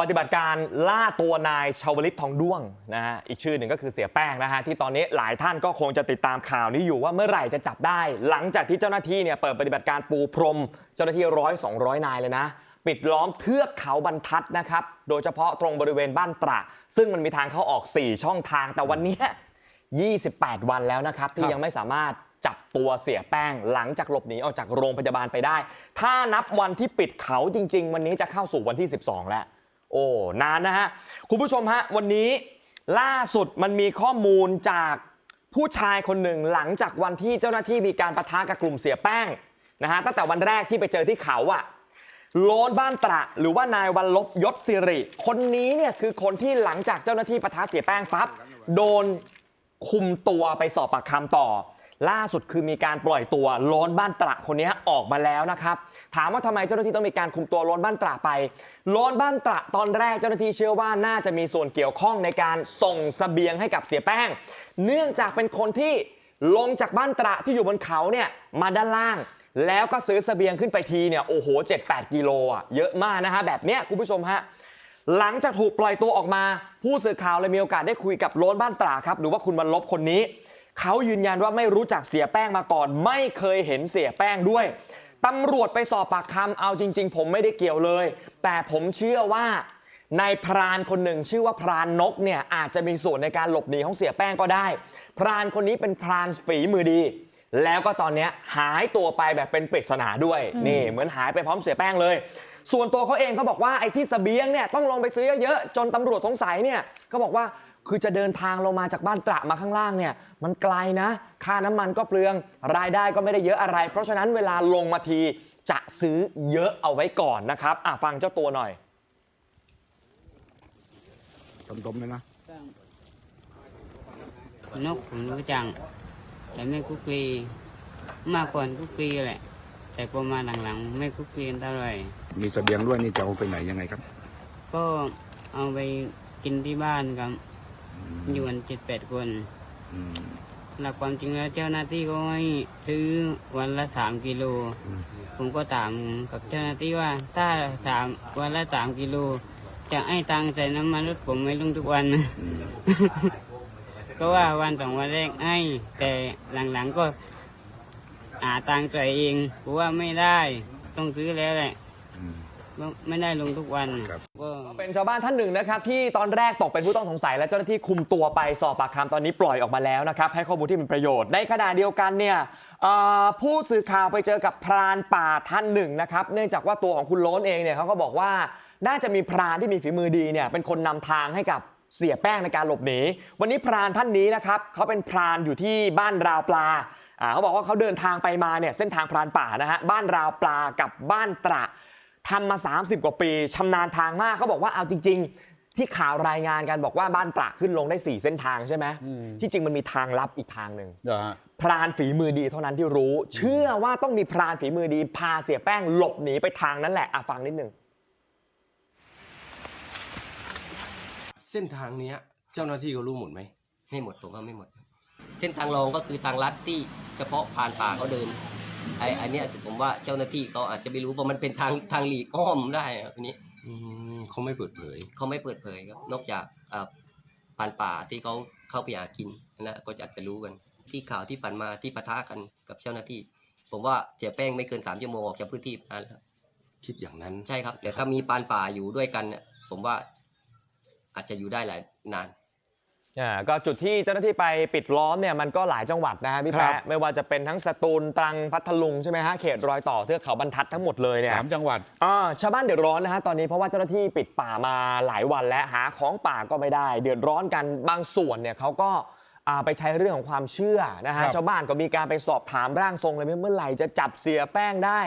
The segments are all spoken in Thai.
ปฏิบัติการล่าตัวนายชาวลิตทองด้วงนะฮะอีกชื่อหนึ่งก็คือเสียแป้งนะฮะที่ตอนนี้หลายท่านก็คงจะติดตามข่าวนี้อยู่ว่าเมื่อไหร่จะจับได้ หลังจากที่เจ้าหน้าที่เนี่ยเปิดปฏิบัติการปูพรม เจ้าหน้าที่ร้อยสองร้อยนายเลยนะ ปิดล้อมเทือกเขาบรรทัดนะครับโดยเฉพาะตรงบริเวณบ้านตระ ซึ่งมันมีทางเข้าออก 4 ช่องทางแต่วันเนี้ย28 วันแล้วนะครับที่ยังไม่สามารถจับตัวเสียแป้งหลังจากหลบหนีออกจากโรงพยาบาลไปได้ ถ้านับวันที่ปิดเขาจริง ๆ วันนี้จะเข้าสู่วันที่ 12 แล้ว โอ้นานนะฮะ คุณผู้ชมฮะ วันนี้ล่าสุดมันมีข้อมูลจากผู้ชายคนหนึ่งหลังจากวันที่เจ้าหน้าที่มีการประทะกับกลุ่มเสียแป้งนะฮะตั้งแต่วันแรกที่ไปเจอที่เขาอะโลนบ้านตระ หรือว่านายวันลบยศสิริ คนนี้เนี่ยคือคนที่หลังจากเจ้าหน้าที่ประทะเสียแป้งปั๊บโดนคุมตัวไปสอบปากคำต่อ ล่าสุดคือมีการปล่อยตัวโลนบ้านตระคนนี้ออกมาแล้วนะครับ ถามว่าทำไมเจ้าหน้าที่ต้องมีการคุมตัวโลนบ้านตระไปโลนบ้านตระตอนแรกเจ้าหน้าที่เชื่อว่าน่าจะมีส่วนเกี่ยวข้องในการส่งเสบียงให้กับเสียแป้ง เนื่องจากเป็นคนที่ลงจากบ้านตระที่อยู่บนเขาเนี่ยมาด้านล่าง แล้วก็ซื้อเสบียงขึ้นไปทีเนี่ยโอ้โห 7-8 กิโลอะเยอะมากนะฮะแบบเนี้ยคุณผู้ชมฮะหลังจากถูกปล่อยตัวออกมา ผู้สื่อข่าวเลยมีโอกาสได้คุยกับโลนบ้านตราครับหรือว่าคุณบรรลบคนนี้ เขายืนยันว่าไม่รู้จักเสียแป้งมาก่อน ไม่เคยเห็นเสียแป้งด้วยตำรวจไปสอบปากคำเอาจริง ๆ ผมไม่ได้เกี่ยวเลย แต่ผมเชื่อว่านายพรานคนหนึ่งชื่อว่าพรานนกเนี่ยอาจจะมีส่วนในการหลบหนีของเสียแป้งก็ได้ พรานคนนี้เป็นพรานฝีมือดี แล้วก็ตอนเนี้ยหายตัวไปแบบเป็นปริศนาด้วยนี่เหมือนหายไปพร้อมเสียแป้งเลย ส่วนตัวเขาเองเขาบอกว่าไอ้ที่เสบียงเนี่ยต้องลงไปซื้อเยอะๆจนตำรวจสงสัยเนี่ยเขาบอกว่า คือจะเดินทางลงมาจากบ้านตระมาข้างล่างเนี่ย มันไกลนะ ค่าน้ำมันก็เปลือง รายได้ก็ไม่ได้เยอะอะไร เพราะฉะนั้นเวลาลงมาทีจะซื้อเยอะเอาไว้ก่อนนะครับอะฟังเจ้าตัวหน่อย ตมๆเลยนะ นกผมรู้จักแต่ไม่คุกคีมาก่อนคุกคีแหละ แต่พอมาหลังๆ ไม่คุกคีเท่าไหร่มีเสบียงด้วยนี่จะเอาไปไหนยังไงครับ ก็เอาไปกินที่บ้านครับ อยู่กันเจ็ดแปดคน อืมหลักความจริงแล้วเจ้าหน้าที่ก็ให้ซื้อวันละสามกิโลผมก็ถามกับเจ้าหน้าที่ว่าถ้าสามวันละสามกิโล จะให้ตังค์ใส่น้ำมันรถผมไม่ลงทุกวัน อืมก็ว่าวันสองวันแรกให้ แต่หลังๆก็หาตังค์ใส่เองเพราะว่าไม่ได้ ต้องซื้อแล้วแหละ อืม ไม่ไม่ได้ลงทุกวันครับ ก็เป็นชาวบ้านท่านหนึ่งนะครับที่ตอนแรกตกเป็นผู้ต้องสงสัยและเจ้าหน้าที่คุมตัวไปสอบปากคำตอนนี้ปล่อยออกมาแล้วนะครับให้ข้อมูลที่เป็นประโยชน์ในขณะเดียวกันเนี่ยเอ่อผู้สื่อข่าวไปเจอกับพรานป่าท่านหนึ่งนะครับเนื่องจากว่าตัวของคุณโล้นเองเนี่ยเขาก็บอกว่าน่าจะมีพรานที่มีฝีมือดีเนี่ยเป็นคนนำทางให้กับเสียแป้งในการหลบหนีวันนี้พรานท่านนี้นะครับเขาเป็นพรานอยู่ที่บ้านราวปลาอ่าเขาบอกว่าเขาเดินทางไปมาเนี่ยเส้นทางพรานป่านะฮะบ้านราวปลากับบ้านตระ ทำมา 30 กว่าปีชำนาญทางมากเขาบอกว่าเอาจริง ๆ ที่ข่าวรายงานกันบอกว่าบ้านตระขึ้นลงได้ 4 เส้นทางใช่ไหมที่จริงมันมีทางลับอีกทางหนึ่งเดี๋ยวฮะพรานฝีมือดีเท่านั้นที่รู้ เชื่อว่าต้องมีพรานฝีมือดีพาเสียแป้งหลบหนีไปทางนั้นแหละอะฟังนิดนึง เส้นทางเนี้ย เจ้าหน้าที่เขารู้หมดไหม ไม่หมดผมว่าไม่หมด เส้นทางรองก็คือทางลัดที่เฉพาะผ่านป่าเขาเดิน ไอ้ไอันเนี้ยผมว่าเจ้าหน้าที่เขาอาจจะไม่รู้เพราะมันเป็นทางทางหลีกอ้อมได้อะทีนี้อืมเขาไม่เปิดเผย เขาไม่เปิดเผยครับ นอกจากเอ่อผ่านป่าที่เขาเข้าไปหากินนะก็จะอาจจะรู้กัน ที่ข่าวที่ผ่านมาที่ปะทะกันกับเจ้าหน้าที่ ผมว่าเสียแป้งไม่เกินสามชั่วโมงออกจากพื้นที่นั้นแล้วคิดอย่างนั้น ใช่ครับ แต่ถ้ามีปานป่าอยู่ด้วยกันเนี่ยผมว่าอาจจะอยู่ได้หลายนาน อ่าก็จุดที่เจ้าหน้าที่ไปปิดล้อมเนี่ยมันก็หลายจังหวัดนะฮะพี่ครัแปะบไม่ว่าจะเป็นทั้งสตูลตรังพัทลุงใช่ไหมฮะเขตรอยต่อเทือกเขาบรรทัดทั้งหมดเลยเนี่ย สามจังหวัด อ่าชาวบ้านเดือดร้อนนะฮะตอนนี้เพราะว่าเจ้าหน้าที่ปิดป่ามาหลายวันและหาของป่าก็ไม่ได้ เดือดร้อนกันบางส่วนเนี่ยเขาก็อ่าไปใช้เรื่องของความเชื่อนะฮะครับชาวบ้านก็มีการไปสอบถามร่างทรงเลยเมื่อไหร่จะจับเสียแป้งได้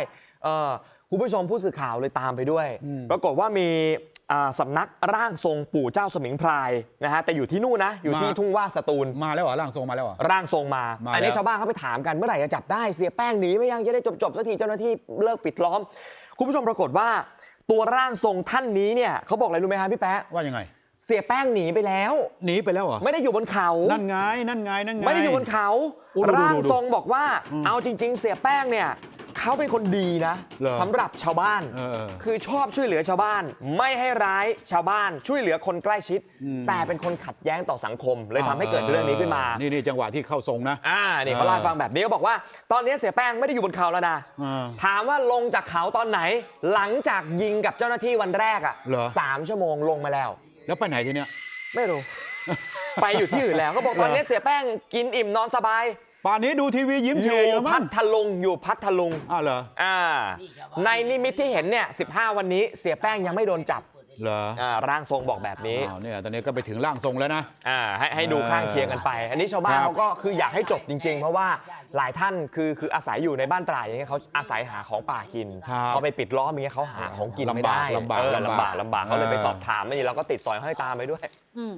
เออคุณผู้ชมผู้สื่อข่าวเลยตามไปด้วย ปรากฏว่ามีอ่า สำนักร่างทรงปู่เจ้าสมิงพรายนะฮะแต่อยู่ที่นู่นนะ อยู่ที่มาทุ่งว่าสตูลมาแล้วเหรอร่างทรงมาแล้วเหรอร่างทรงมามาอันนี้แล้วชาวบ้านเขาไปถามกันเมื่อไหร่จะจับได้เสียแป้งหนีไม่ยังจะได้จบจบๆสักทีเจ้าหน้าที่เลิกปิดล้อม คุณผู้ชมปรากฏว่า ตัวร่างทรงท่านนี้เนี่ยเขาบอกอะไรรู้ไหมฮะพี่แป๊ะว่ายังไง เสียแป้งหนีไปแล้วหนีไปแล้วเหรอไม่ได้อยู่บนเขานั่นไงนั่นไงนั่นไงไม่ได้อยู่บนเขาโอ้ดูดูร่างดูทรงบอกว่าอืมเอาจริง ๆ เสียแป้งเนี่ย เขาเป็นคนดีนะเหรอสำหรับชาวบ้าน เออ คือชอบช่วยเหลือชาวบ้าน ไม่ให้ร้ายชาวบ้านช่วยเหลือคนใกล้ชิดอืมแต่เป็นคนขัดแย้งต่อสังคม เลยทำให้เกิดเรื่องนี้ขึ้นมา นี่นี่จังหวะที่เข้าทรงนะ อ่านี่เขาเล่าให้ฟังแบบนี้เขาบอกว่า ตอนนี้เสียแป้งไม่ได้อยู่บนเขาแล้วนะ อ่าถามว่าลงจากเขาตอนไหน หลังจากยิงกับเจ้าหน้าที่วันแรกอะเหรอ สามชั่วโมงลงมาแล้ว แล้วไปไหนทีเนี้ย ไม่รู้ ไปอยู่ที่อื่นแล้วก็บอกตอนนี้เสียแป้งกินอิ่มนอนสบาย ป่านนี้ดูทีวียิ้มอเฉยู่ยอยู่แล้วพัมั้งทลุงอยู่พัทลุงอ้าวเหรออ่าในนิมิตที่เห็นเนี่ย 15 วันนี้เสียแป้งยังไม่โดนจับเหรออ่าร่างทรงบอกแบบนี้อ้าวเนี่ยตอนนี้ก็ไปถึงร่างทรงแล้วนะ อ่าให้ให้ดูข้างเคียงกันไป อันนี้ชาวบ้านครับ เขาก็คืออยากให้จบจริง ๆ เพราะว่าหลายท่านคือคืออาศัยอยู่ในบ้านตรายอย่างเงี้ยเขาอาศัยหาของป่ากินครับพอไปปิดล้อมอย่างเงี้ยเขาหาของกินไม่ได้ลำบากลำบากเออลำลำบาบากกลำบากเขาเลยไปเออสอบถามนี่เราก็ติดสอยห้อยตามไปด้วย อืม